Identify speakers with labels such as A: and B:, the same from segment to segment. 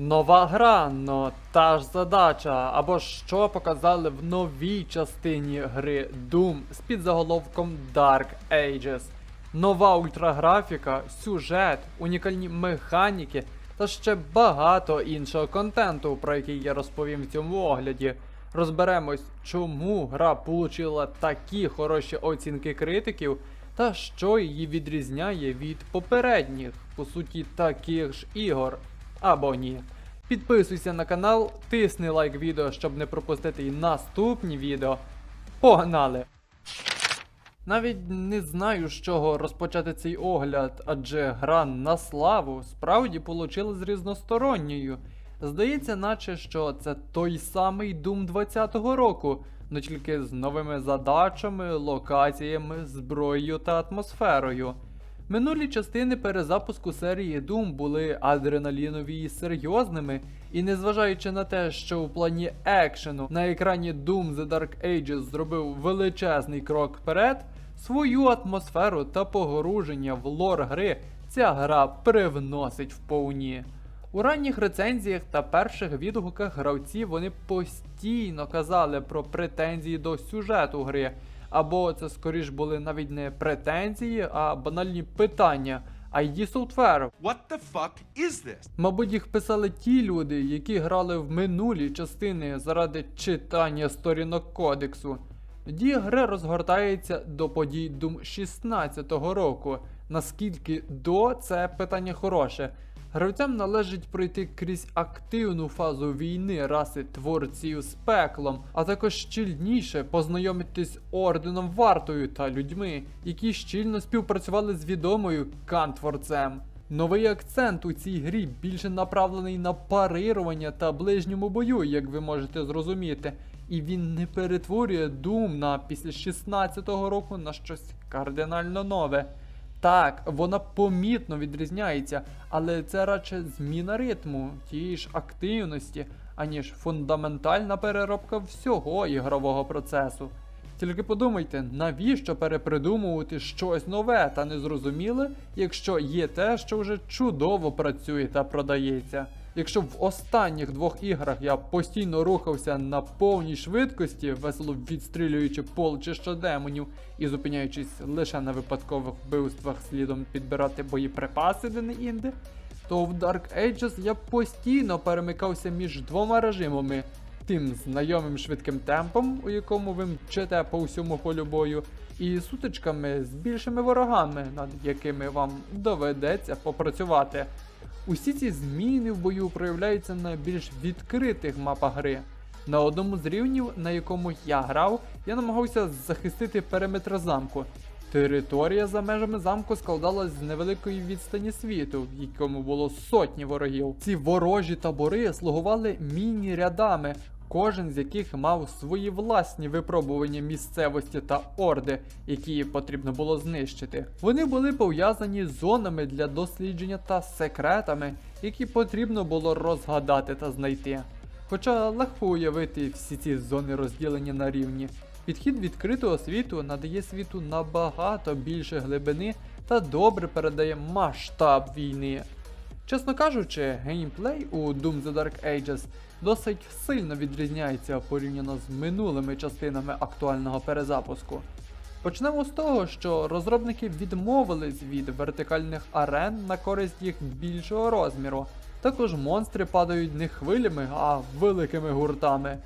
A: Нова гра, но та ж задача, або що показали в новій частині гри Doom з підзаголовком Dark Ages. Нова ультраграфіка, сюжет, унікальні механіки та ще багато іншого контенту, про який я розповім в цьому огляді. Розберемось, чому гра получила такі хороші оцінки критиків, та що її відрізняє від попередніх, по суті, таких ж ігор. Або ні. Підписуйся на канал, тисни лайк відео, щоб не пропустити і наступні відео. Погнали! Навіть не знаю, з чого розпочати цей огляд, адже гра на славу справді получилась різносторонньою. Здається, наче що це той самий Doom 20-го року, но тільки з новими задачами, локаціями, зброєю та атмосферою. Минулі частини перезапуску серії Doom були адреналінові і серйозними, і незважаючи на те, що у плані екшену на екрані Doom The Dark Ages зробив величезний крок вперед, свою атмосферу та погруження в лор гри ця гра привносить вповні. У ранніх рецензіях та перших відгуках гравці вони постійно казали про претензії до сюжету гри, або це скоріш були навіть не претензії, а банальні питання. ID Software.
B: What the fuck is this?
A: Мабуть, їх писали ті люди, які грали в минулі частини заради читання сторінок кодексу. Дія гри розгортається до подій Doom 16-го року. Наскільки до це питання хороше. Гравцям належить пройти крізь активну фазу війни раси творців з пеклом, а також щільніше познайомитись з орденом вартою та людьми, які щільно співпрацювали з відомою кантворцем. Новий акцент у цій грі більше направлений на парирування та ближньому бою, як ви можете зрозуміти, і він не перетворює Doom на після 16-го року на щось кардинально нове. Так, вона помітно відрізняється, але це радше зміна ритму, тієї ж активності, аніж фундаментальна переробка всього ігрового процесу. Тільки подумайте, навіщо перепридумувати щось нове та незрозуміле, якщо є те, що вже чудово працює та продається. Якщо в останніх двох іграх я постійно рухався на повній швидкості, весело відстрілюючи полчища демонів і зупиняючись лише на випадкових вбивствах слідом підбирати боєприпаси де не інде, то в Dark Ages я постійно перемикався між двома режимами. Тим знайомим швидким темпом, у якому ви мчите по всьому полю бою, і сутичками з більшими ворогами, над якими вам доведеться попрацювати. Усі ці зміни в бою проявляються на більш відкритих мапах гри. На одному з рівнів, на якому я грав, я намагався захистити периметр замку. Територія за межами замку складалась з невеликої відстані світу, в якому було сотні ворогів. Ці ворожі табори слугували міні-рядами, кожен з яких мав свої власні випробування місцевості та орди, які потрібно було знищити. Вони були пов'язані з зонами для дослідження та секретами, які потрібно було розгадати та знайти. Хоча легко уявити всі ці зони розділення на рівні. Підхід відкритого світу надає світу набагато більше глибини та добре передає масштаб війни. Чесно кажучи, геймплей у Doom The Dark Ages досить сильно відрізняється порівняно з минулими частинами актуального перезапуску. Почнемо з того, що розробники відмовились від вертикальних арен на користь їх більшого розміру. Також монстри падають не хвилями, а великими гуртами.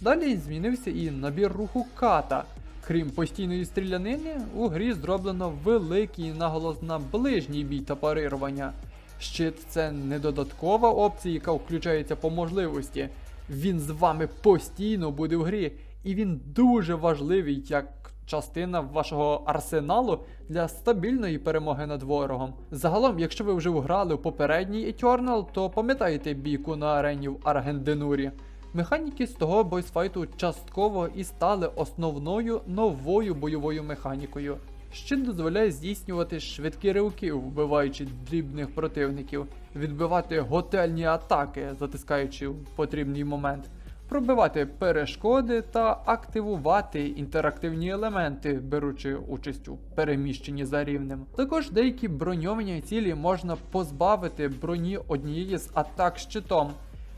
A: Далі змінився і набір руху ката. Крім постійної стрілянини, у грі зроблено великий наголос на ближній бій та парирування. Щит це не додаткова опція, яка включається по можливості. Він з вами постійно буде в грі, і він дуже важливий як частина вашого арсеналу для стабільної перемоги над ворогом. Загалом, якщо ви вже грали в попередній Eternal, то пам'ятаєте бійку на арені в Аргенденурі. Механіки з того бойсфайту частково і стали основною новою бойовою механікою. Щит дозволяє здійснювати швидкі ривки, вбиваючи дрібних противників, відбивати готельні атаки, затискаючи в потрібний момент, пробивати перешкоди та активувати інтерактивні елементи, беручи участь у переміщенні за рівнем. Також деякі броньовані цілі можна позбавити броні однієї з атак щитом.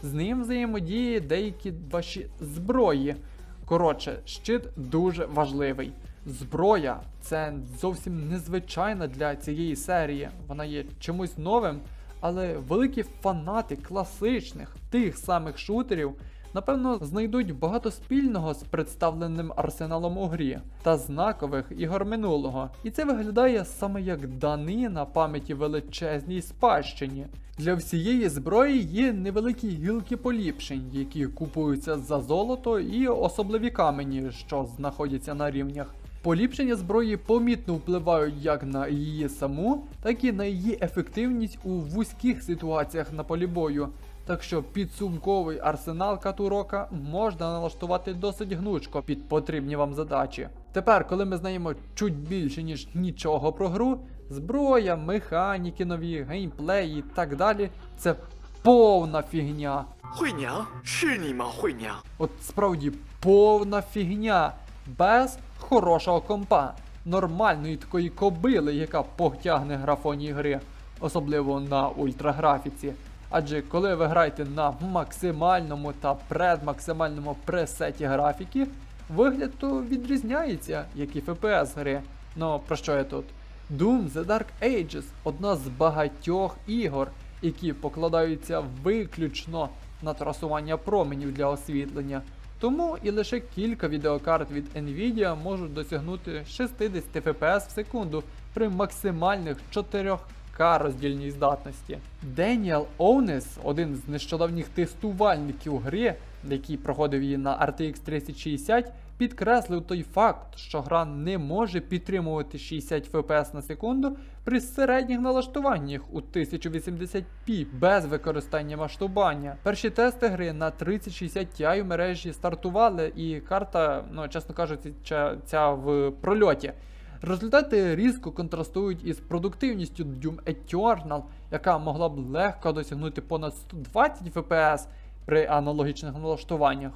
A: З ним взаємодіє деякі ваші зброї. Коротше, щит дуже важливий. Зброя це зовсім незвичайна для цієї серії. Вона є чимось новим, але великі фанати класичних тих самих шутерів напевно знайдуть багато спільного з представленим арсеналом у грі та знакових ігор минулого. І це виглядає саме як данина пам'яті величезній спадщині. Для всієї зброї є невеликі гілки поліпшень, які купуються за золото і особливі камені, що знаходяться на рівнях. Поліпшення зброї помітно впливають як на її саму, так і на її ефективність у вузьких ситуаціях на полі бою. Так що підсумковий арсенал катурока можна налаштувати досить гнучко під потрібні вам задачі. Тепер, коли ми знаємо чуть більше ніж нічого про гру, зброя, механіки, нові, геймплеї і так далі, це повна фігня.
C: Хуйня? Шиніма хуйня.
A: От справді повна фігня. Без хорошого компа. Нормальної такої кобили, яка потягне графоні гри, особливо на ультраграфіці. Адже коли ви граєте на максимальному та предмаксимальному пресеті графіки, вигляд то відрізняється, як і FPS гри. Ну про що я тут? Doom The Dark Ages одна з багатьох ігор, які покладаються виключно на трасування променів для освітлення. Тому і лише кілька відеокарт від Nvidia можуть досягнути 60 FPS в секунду при максимальних 4К роздільній здатності. Деніел Оунес, один з нещодавніх тестувальників гри, який проходив її на RTX 3060, підкреслив той факт, що гра не може підтримувати 60 FPS на секунду при середніх налаштуваннях у 1080p без використання масштабування. Перші тести гри на 3060 Ti в мережі стартували, і карта, ну чесно кажучи, ця, ця в прольоті. Результати різко контрастують із продуктивністю Doom Eternal, яка могла б легко досягнути понад 120 FPS при аналогічних налаштуваннях.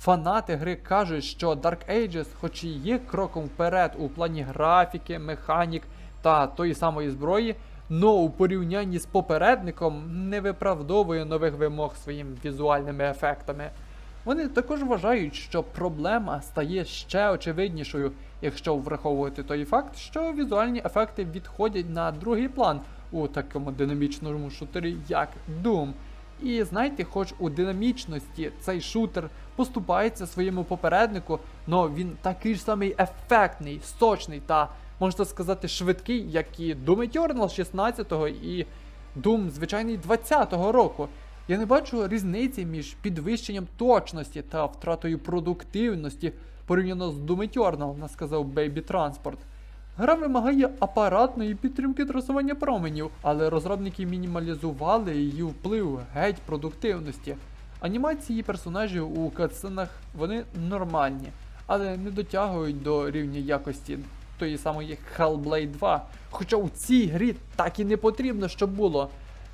A: Фанати гри кажуть, що Dark Ages, хоч і є кроком вперед у плані графіки, механік та тої самої зброї, но у порівнянні з попередником не виправдовує нових вимог своїми візуальними ефектами. Вони також вважають, що проблема стає ще очевиднішою, якщо враховувати той факт, що візуальні ефекти відходять на другий план у такому динамічному шутері, як Doom. І знаєте, хоч у динамічності цей шутер поступається своєму попереднику, але він такий ж самий ефектний, сочний та, можна сказати, швидкий, як і Doom Eternal 16-го і Doom звичайний 20-го року. Я не бачу різниці між підвищенням точності та втратою продуктивності порівняно з Doom Eternal, сказав Baby Transport. Гра вимагає апаратної підтримки трасування променів, але розробники мінімалізували її вплив геть продуктивності. Анімації персонажів у катсценах вони нормальні, але не дотягують до рівня якості тої самої Hellblade 2. Хоча у цій грі так і не потрібно, щоб було.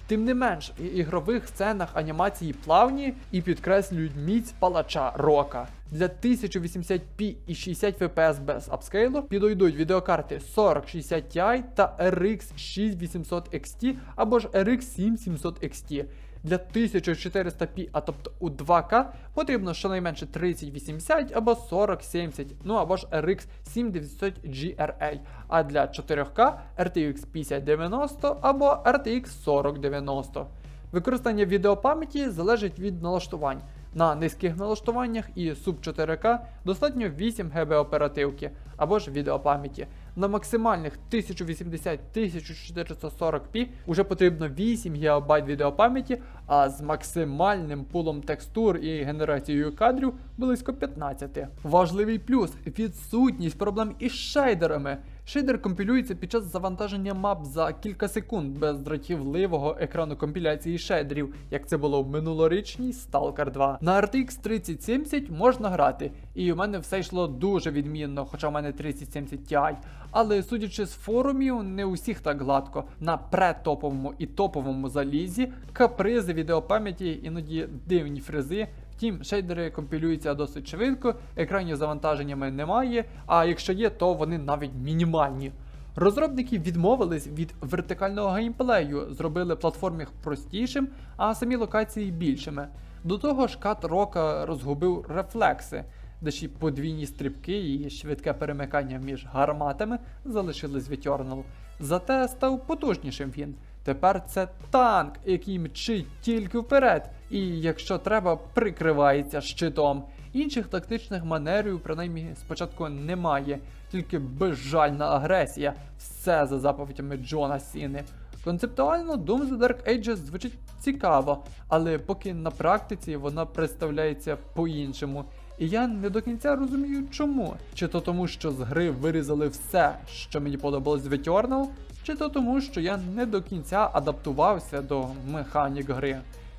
A: Тим не менш, в ігрових сценах анімації плавні і підкреслюють міць палача рока. Для 1080p і 60 fps без апскейлу підійдуть відеокарти 4060 Ti та RX 6800 XT або ж RX 7700 XT. Для 1400p, а тобто у 2К, потрібно щонайменше 3080 або 4070, ну або ж RX 7900 GRA, а для 4К RTX 5090 або RTX 4090. Використання відеопам'яті залежить від налаштувань. На низьких налаштуваннях і суб 4К достатньо 8 ГБ оперативки або ж відеопам'яті. На максимальних 1080-1440p уже потрібно 8 ГБ відеопам'яті, а з максимальним пулом текстур і генерацією кадрів близько 15. Важливий плюс відсутність проблем із шейдерами. Шейдер компілюється під час завантаження мап за кілька секунд без дратівливого екрану компіляції шейдерів, як це було в минулорічній Stalker 2. На RTX 3070 можна грати, і у мене все йшло дуже відмінно, хоча в мене 3070 Ti. Але судячи з форумів, не усіх так гладко. На претоповому і топовому залізі капризи відеопам'яті, іноді дивні фрези Втім, шейдери компілюються досить швидко, екранів завантаженнями немає, а якщо є, то вони навіть мінімальні. Розробники відмовились від вертикального геймплею, зробили платформінг простішим, а самі локації більшими. До того ж, кат рока розгубив рефлекси, де ще подвійні стрибки і швидке перемикання між гарматами залишились в Eternal. Зате став потужнішим він. Тепер це танк, який мчить тільки вперед, і якщо треба, прикривається щитом. Інших тактичних манерів, принаймні, спочатку немає, тільки безжальна агресія, все за заповідями Джона Сіни. Концептуально Doom The Dark Ages звучить цікаво, але поки на практиці вона представляється по-іншому. І я не до кінця розумію чому. Чи то тому, що з гри вирізали все, що мені подобалось в Eternal, чи то тому, що я не до кінця адаптувався до механік гри.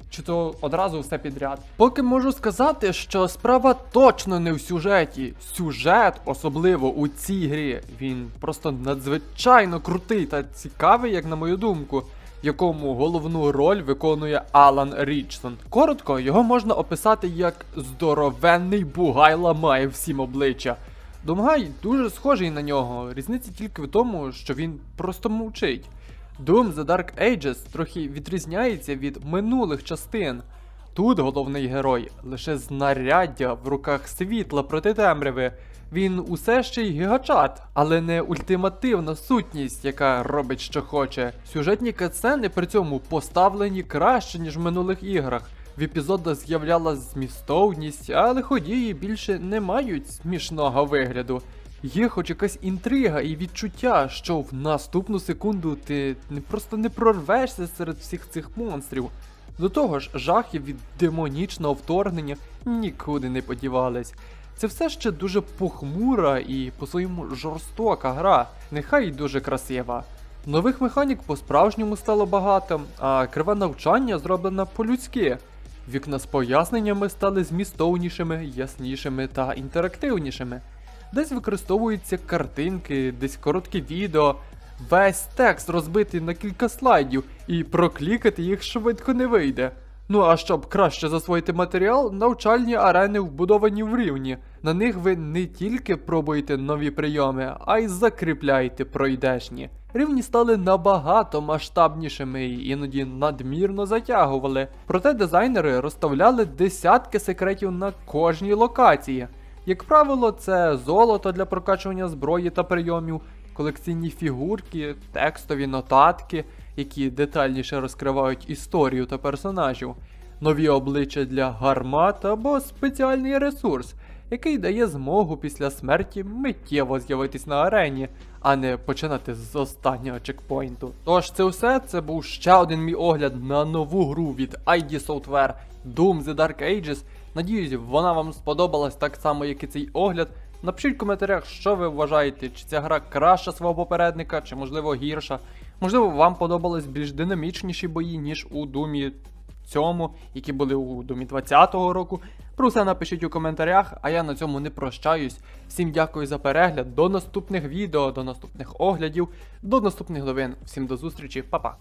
A: Чи то одразу все підряд. Поки можу сказати, що справа точно не в сюжеті. Сюжет, особливо у цій грі, він просто надзвичайно крутий та цікавий, як на мою думку, якому головну роль виконує Алан Річсон. Коротко, його можна описати як здоровенний бугай ламає всім обличчя. Думгай дуже схожий на нього, різниця тільки в тому, що він просто мовчить. Doom The Dark Ages трохи відрізняється від минулих частин. Тут головний герой лише знаряддя в руках світла проти темряви. Він усе ще й гігачат, але не ультимативна сутність, яка робить що хоче. Сюжетні катсцени при цьому поставлені краще, ніж в минулих іграх. В епізодах з'являлась змістовність, але ходії більше не мають смішного вигляду. Є хоч якась інтрига і відчуття, що в наступну секунду ти не просто не прорвешся серед всіх цих монстрів. До того ж, жахи від демонічного вторгнення нікуди не подівались. Це все ще дуже похмура і по-своєму жорстока гра, нехай й дуже красива. Нових механік по-справжньому стало багато, а криве навчання зроблено по-людськи. Вікна з поясненнями стали змістовнішими, яснішими та інтерактивнішими. Десь використовуються картинки, десь короткі відео. Весь текст розбитий на кілька слайдів, і проклікати їх швидко не вийде. Ну а щоб краще засвоїти матеріал, навчальні арени вбудовані в рівні. На них ви не тільки пробуєте нові прийоми, а й закріпляєте пройдешні. Рівні стали набагато масштабнішими і іноді надмірно затягували. Проте дизайнери розставляли десятки секретів на кожній локації. Як правило, це золото для прокачування зброї та прийомів, колекційні фігурки, текстові нотатки, які детальніше розкривають історію та персонажів, нові обличчя для гармат або спеціальний ресурс, який дає змогу після смерті миттєво з'явитись на арені, а не починати з останнього чекпоінту. Тож це все, це був ще один мій огляд на нову гру від ID Software Doom The Dark Ages. Надіюсь, вона вам сподобалась так само, як і цей огляд. Напишіть в коментарях, що ви вважаєте, чи ця гра краща свого попередника, чи можливо гірша. Можливо, вам подобались більш динамічніші бої, ніж у Думі цьому, які були у Думі 20-го року. Про все напишіть у коментарях, а я на цьому не прощаюсь. Всім дякую за перегляд, до наступних відео, до наступних оглядів, до наступних новин. Всім до зустрічі, па-па.